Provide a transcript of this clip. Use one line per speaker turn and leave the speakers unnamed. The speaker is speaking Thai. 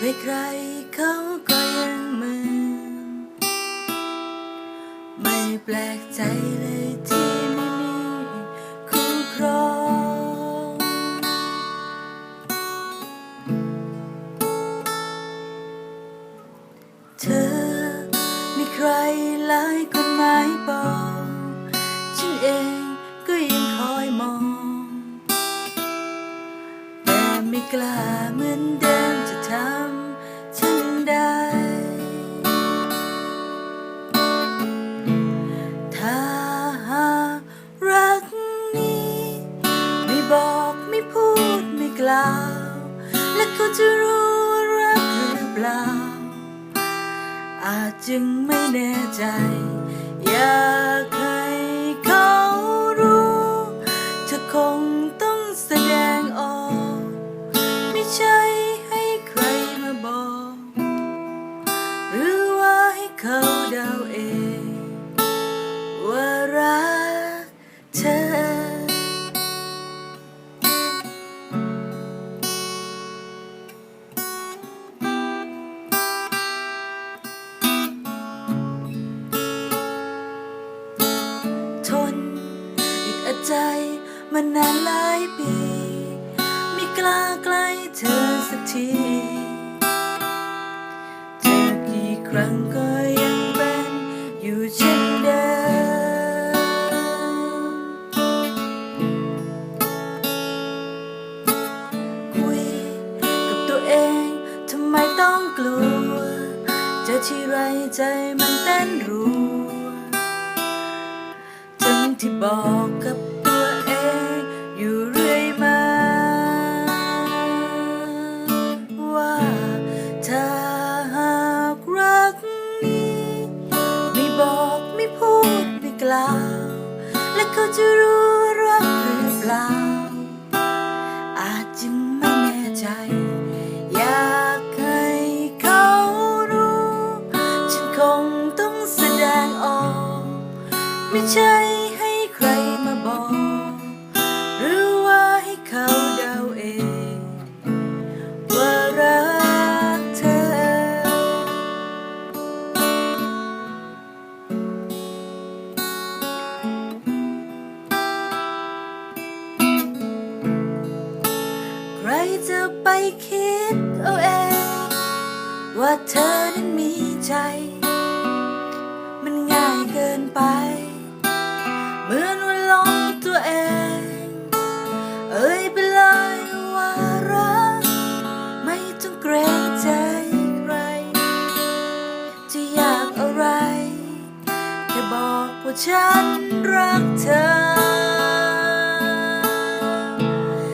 ใครๆเขาก็ยังมึนไม่แปลกใจเลยที่ไม่มีคู่ครองเธอมีใครหลายคนหมายปองฉันเองก็ยังคอยมอง แต่ไม่กล้าเหมือนเดิม กล่าว และเขาจะรู้ว่ารักหรือเปล่า อาจจึงไม่แน่ใจ อยากให้เขารู้เธอคงต้องแสดงออก ไม่ใช่ให้ใครมาบอก หรือว่าให้เขาเดาเอง ใจมานานหลายปี ไม่กล้าใกล้เธอสักทีเจอกี่ครั้งก็ยังเป็นอยู่เช่นเดิมคุยกับตัวเองทำไมต้องกลัวเจอที่ไรใจมันเต้นรัวทั้ที่บอกกับ ล่า และเขาจะรู้ว่ารักหรือเปล่า อาจจึงไม่แน่ใจ อยากให้เขารู้ ฉันคงต้องแสดงออก ไม่ใช่ จะไปคิดเอาเอง ว่าเธอนั้นมีใจ มันง่ายเกินไป เหมือนว่าหลงตัวเอง เอ่ยไปเลยว่ารัก ไม่ต้องเกรงใจใคร จะอยากอะไร แค่บอกว่าฉันรักเธอ